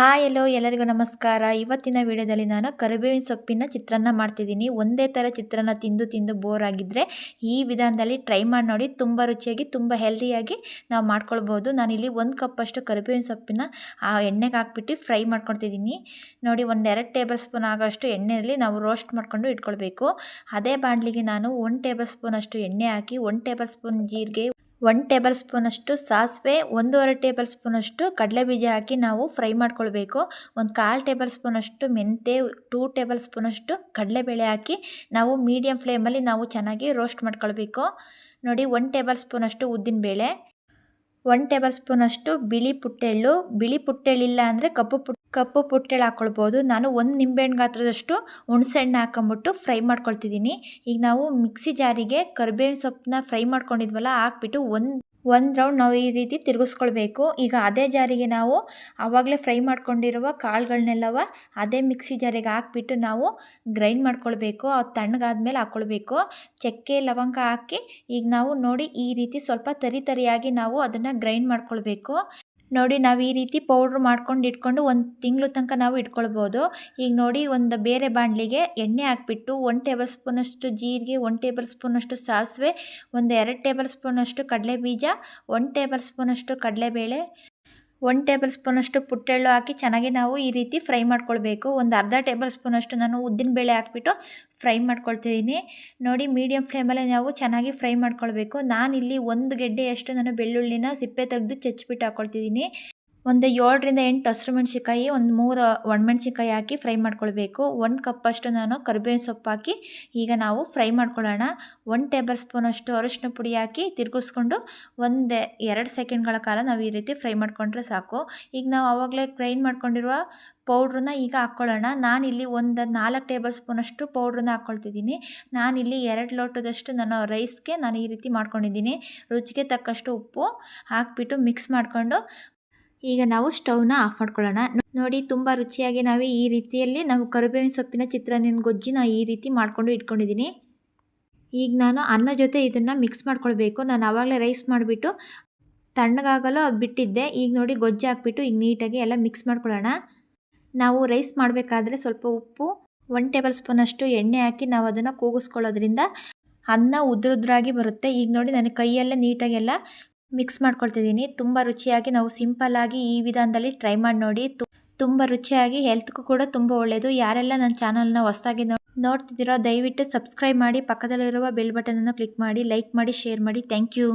Hi ಎಲ್ಲೋ ಎಲ್ಲರಿಗೂ ನಮಸ್ಕಾರ. ಇವತ್ತಿನ ವಿಡಿಯೋದಲ್ಲಿ ನಾನು ಕರಿಬೇವಿನ ಸೊಪ್ಪಿನ ಚಿತ್ರಾನ್ನ ಮಾಡ್ತಿದ್ದೀನಿ. ಒಂದೇ ಥರ ಚಿತ್ರಾನ್ನ ತಿಂದು ತಿಂದು ಬೋರ್ ಆಗಿದ್ದರೆ ಈ ವಿಧಾನದಲ್ಲಿ ಟ್ರೈ ಮಾಡಿ ನೋಡಿ, ತುಂಬ ರುಚಿಯಾಗಿ, ತುಂಬ ಹೆಲ್ದಿಯಾಗಿ ನಾವು ಮಾಡ್ಕೊಳ್ಬೋದು. ನಾನಿಲ್ಲಿ ಒಂದು ಕಪ್ಪಷ್ಟು ಕರಿಬೇವಿನ ಸೊಪ್ಪಿನ, ಆ ಎಣ್ಣೆಗೆ ಹಾಕ್ಬಿಟ್ಟು ಫ್ರೈ ಮಾಡ್ಕೊಳ್ತಿದ್ದೀನಿ. ನೋಡಿ, ಒಂದು ಎರಡು ಟೇಬಲ್ ಸ್ಪೂನ್ ಆಗೋಷ್ಟು ಎಣ್ಣೆಯಲ್ಲಿ ನಾವು ರೋಸ್ಟ್ ಮಾಡಿಕೊಂಡು ಇಟ್ಕೊಳ್ಬೇಕು. ಅದೇ ಬಾಣಲಿಗೆ ನಾನು ಒಂದು ಟೇಬಲ್ ಸ್ಪೂನಷ್ಟು ಎಣ್ಣೆ ಹಾಕಿ, ಒಂದು ಟೇಬಲ್ ಸ್ಪೂನ್ ಜೀರಿಗೆ ಒನ್ ಟೇಬಲ್ ಸ್ಪೂನಷ್ಟು ಸಾಸಿವೆ, ಒಂದೂವರೆ ಟೇಬಲ್ ಸ್ಪೂನಷ್ಟು ಕಡಲೆ ಬೀಜ ಹಾಕಿ ನಾವು ಫ್ರೈ ಮಾಡ್ಕೊಳ್ಬೇಕು. ಒಂದು ಕಾಲು ಟೇಬಲ್ ಸ್ಪೂನಷ್ಟು ಮೆಂತೆ, ಟೂ ಟೇಬಲ್ ಸ್ಪೂನಷ್ಟು ಕಡಲೆಬೇಳೆ ಹಾಕಿ ನಾವು ಮೀಡಿಯಮ್ ಫ್ಲೇಮಲ್ಲಿ ನಾವು ಚೆನ್ನಾಗಿ ರೋಸ್ಟ್ ಮಾಡ್ಕೊಳ್ಬೇಕು. ನೋಡಿ, ಒನ್ ಟೇಬಲ್ ಸ್ಪೂನಷ್ಟು ಉದ್ದಿನಬೇಳೆ. ಒನ್ ಟೇಬಲ್ ಸ್ಪೂನಷ್ಟು ಬಿಳಿ ಪುಟ್ಟೆಳ್ಳು. ಬಿಳಿ ಪುಟ್ಟೆಳ್ಳಿಲ್ಲ ಅಂದರೆ ಕಪ್ಪು ಪುಟ್, ಕಪ್ಪು ಪುಟ್ಟೆಳ್ಳು ಹಾಕ್ಕೊಳ್ಬೋದು ನಾನು ಒಂದು ನಿಂಬೆಹಣ್ಣು ಗಾತ್ರದಷ್ಟು ಹುಣಸೆಹಣ್ಣು ಹಾಕೊಂಬಿಟ್ಟು ಫ್ರೈ ಮಾಡ್ಕೊಳ್ತಿದ್ದೀನಿ. ಈಗ ನಾವು ಮಿಕ್ಸಿ ಜಾರಿಗೆ ಕರಿಬೇವಿನ ಸೊಪ್ಪನ್ನ ಫ್ರೈ ಮಾಡ್ಕೊಂಡಿದ್ವಲ್ಲ, ಹಾಕ್ಬಿಟ್ಟು ಒಂದು ಒಂದು ರೌಂಡ್ ನಾವು ಈ ರೀತಿ ತಿರುಗಿಸ್ಕೊಳ್ಬೇಕು. ಈಗ ಅದೇ ಜಾರಿಗೆ ನಾವು ಆವಾಗಲೇ ಫ್ರೈ ಮಾಡ್ಕೊಂಡಿರುವ ಕಾಳುಗಳನ್ನೆಲ್ಲವ ಅದೇ ಮಿಕ್ಸಿ ಜಾರಿಗೆ ಹಾಕ್ಬಿಟ್ಟು ನಾವು ಗ್ರೈಂಡ್ ಮಾಡ್ಕೊಳ್ಬೇಕು. ಅದು ತಣ್ಣಗಾದ್ಮೇಲೆ ಹಾಕ್ಕೊಳ್ಬೇಕು ಚಕ್ಕೆ, ಲವಂಗ ಹಾಕಿ ಈಗ ನಾವು ನೋಡಿ ಈ ರೀತಿ ಸ್ವಲ್ಪ ತರಿ ತರಿಯಾಗಿ ನಾವು ಅದನ್ನು ಗ್ರೈಂಡ್ ಮಾಡ್ಕೊಳ್ಬೇಕು. ನೋಡಿ ನಾವು ಈ ರೀತಿ ಪೌಡ್ರ್ ಮಾಡ್ಕೊಂಡು ಇಟ್ಕೊಂಡು ಒಂದು ತಿಂಗಳು ತನಕ ನಾವು ಇಟ್ಕೊಳ್ಬೋದು. ಈಗ ನೋಡಿ ಒಂದು ಬೇರೆ ಬಾಣಲಿಗೆ ಎಣ್ಣೆ ಹಾಕ್ಬಿಟ್ಟು ಒನ್ ಟೇಬಲ್ ಸ್ಪೂನಷ್ಟು ಜೀರಿಗೆ ಒನ್ ಟೇಬಲ್ ಸ್ಪೂನಷ್ಟು ಸಾಸಿವೆ, ಒಂದು ಎರಡು ಟೇಬಲ್ ಸ್ಪೂನಷ್ಟು ಕಡಲೆ ಬೀಜ ಒನ್ ಟೇಬಲ್ ಸ್ಪೂನಷ್ಟು ಕಡಲೆಬೇಳೆ. ಒನ್ ಟೇಬಲ್ ಸ್ಪೂನಷ್ಟು ಪುಟ್ಟೆಳ್ಳು ಹಾಕಿ ಚೆನ್ನಾಗಿ ನಾವು ಈ ರೀತಿ ಫ್ರೈ ಮಾಡ್ಕೊಳ್ಬೇಕು. ಒಂದು ಅರ್ಧ ಟೇಬಲ್ ಸ್ಪೂನಷ್ಟು ನಾನು ಉದ್ದಿನಬೇಳೆ ಹಾಕ್ಬಿಟ್ಟು ಫ್ರೈ ಮಾಡ್ಕೊಳ್ತಿದ್ದೀನಿ. ನೋಡಿ ಮೀಡಿಯಮ್ ಫ್ಲೇಮಲ್ಲೇ ನಾವು ಚೆನ್ನಾಗಿ ಫ್ರೈ ಮಾಡ್ಕೊಳ್ಬೇಕು. ನಾನಿಲ್ಲಿ ಒಂದು ಗೆಡ್ಡೆಯಷ್ಟು ನಾನು ಬೆಳ್ಳುಳ್ಳಿನ ಸಿಪ್ಪೆ ತೆಗೆದು ಚಚ್ಬಿಟ್ಟು ಹಾಕ್ಕೊಳ್ತಿದ್ದೀನಿ ಒಂದು ಏಳರಿಂದ ಎಂಟು ಹಸಿರು ಮೆಣಸಿನ್ಕಾಯಿ, ಒಂದು ಮೂರು ಒಣಮೆಣ್ಸಿನ್ಕಾಯಿ ಹಾಕಿ ಫ್ರೈ ಮಾಡ್ಕೊಳ್ಬೇಕು. ಒಂದು ಕಪ್ಪಷ್ಟು ನಾನು ಕರಿಬೇವಿನ ಸೊಪ್ಪು ಹಾಕಿ ಈಗ ನಾವು ಫ್ರೈ ಮಾಡ್ಕೊಳ್ಳೋಣ. ಒಂದು ಟೇಬಲ್ ಸ್ಪೂನಷ್ಟು ಅರಿಶಿನ ಪುಡಿ ಹಾಕಿ ತಿರುಗಿಸ್ಕೊಂಡು ಒಂದು ಎರಡು ಸೆಕೆಂಡ್ಗಳ ಕಾಲ ನಾವು ಈ ರೀತಿ ಫ್ರೈ ಮಾಡಿಕೊಂಡ್ರೆ ಸಾಕು. ಈಗ ನಾವು ಆವಾಗಲೇ ಗ್ರೈಂಡ್ ಮಾಡ್ಕೊಂಡಿರುವ ಪೌಡ್ರನ್ನ ಈಗ ಹಾಕ್ಕೊಳ್ಳೋಣ. ನಾನಿಲ್ಲಿ ಒಂದು ನಾಲ್ಕು ಟೇಬಲ್ ಸ್ಪೂನಷ್ಟು ಪೌಡ್ರನ್ನ ಹಾಕ್ಕೊಳ್ತಿದ್ದೀನಿ. ನಾನಿಲ್ಲಿ ಎರಡು ಲೋಟದಷ್ಟು ನಾನು ರೈಸ್ಗೆ ನಾನು ಈ ರೀತಿ ಮಾಡ್ಕೊಂಡಿದ್ದೀನಿ. ರುಚಿಗೆ ತಕ್ಕಷ್ಟು ಉಪ್ಪು ಹಾಕಿಬಿಟ್ಟು ಮಿಕ್ಸ್ ಮಾಡಿಕೊಂಡು ಈಗ ನಾವು ಸ್ಟೌವ್ನ ಆಫ್ ಮಾಡ್ಕೊಳ್ಳೋಣ. ನೋಡಿ, ತುಂಬ ರುಚಿಯಾಗಿ ನಾವು ಈ ರೀತಿಯಲ್ಲಿ ನಾವು ಕರಿಬೇವಿನ ಸೊಪ್ಪಿನ ಚಿತ್ರಾನ್ನ ಗೊಜ್ಜಿನ ಈ ರೀತಿ ಮಾಡಿಕೊಂಡು ಇಟ್ಕೊಂಡಿದ್ದೀನಿ. ಈಗ ನಾನು ಅನ್ನ ಜೊತೆ ಇದನ್ನು ಮಿಕ್ಸ್ ಮಾಡ್ಕೊಳ್ಬೇಕು. ನಾನು ಆವಾಗಲೇ ರೈಸ್ ಮಾಡಿಬಿಟ್ಟು ತಣ್ಣಗಾಗಲು ಅದು ಬಿಟ್ಟಿದ್ದೆ. ಈಗ ನೋಡಿ, ಗೊಜ್ಜು ಹಾಕ್ಬಿಟ್ಟು ಈಗ ನೀಟಾಗಿ ಎಲ್ಲ ಮಿಕ್ಸ್ ಮಾಡ್ಕೊಳ್ಳೋಣ. ನಾವು ರೈಸ್ ಮಾಡಬೇಕಾದ್ರೆ ಸ್ವಲ್ಪ ಉಪ್ಪು ಒನ್ ಟೇಬಲ್ ಸ್ಪೂನಷ್ಟು ಎಣ್ಣೆ ಹಾಕಿ ನಾವು ಅದನ್ನು ಕೂಗಿಸ್ಕೊಳ್ಳೋದ್ರಿಂದ ಅನ್ನ ಉದ್ರುದ್ರಾಗಿ ಬರುತ್ತೆ. ಈಗ ನೋಡಿ, ನನ್ನ ಕೈಯಲ್ಲೇ ನೀಟಾಗೆಲ್ಲ ಮಿಕ್ಸ್ ಮಾಡ್ಕೊಳ್ತಿದ್ದೀನಿ. ತುಂಬ ರುಚಿಯಾಗಿ ನಾವು ಸಿಂಪಲ್ಲಾಗಿ ಈ ವಿಧಾನದಲ್ಲಿ ಟ್ರೈ ಮಾಡಿ ನೋಡಿ. ತುಂಬ ರುಚಿಯಾಗಿ, ಹೆಲ್ತ್ಗೂ ಕೂಡ ತುಂಬ ಒಳ್ಳೆಯದು ಯಾರೆಲ್ಲ ನನ್ನ ಚಾನಲ್ನ ಹೊಸದಾಗಿ ನೋಡ್ತಿದ್ದೀರೋ ದಯವಿಟ್ಟು ಸಬ್ಸ್ಕ್ರೈಬ್ ಮಾಡಿ. ಪಕ್ಕದಲ್ಲಿರುವ ಬೆಲ್ ಬಟನನ್ನು ಕ್ಲಿಕ್ ಮಾಡಿ. ಲೈಕ್ ಮಾಡಿ, ಶೇರ್ ಮಾಡಿ. Thank you.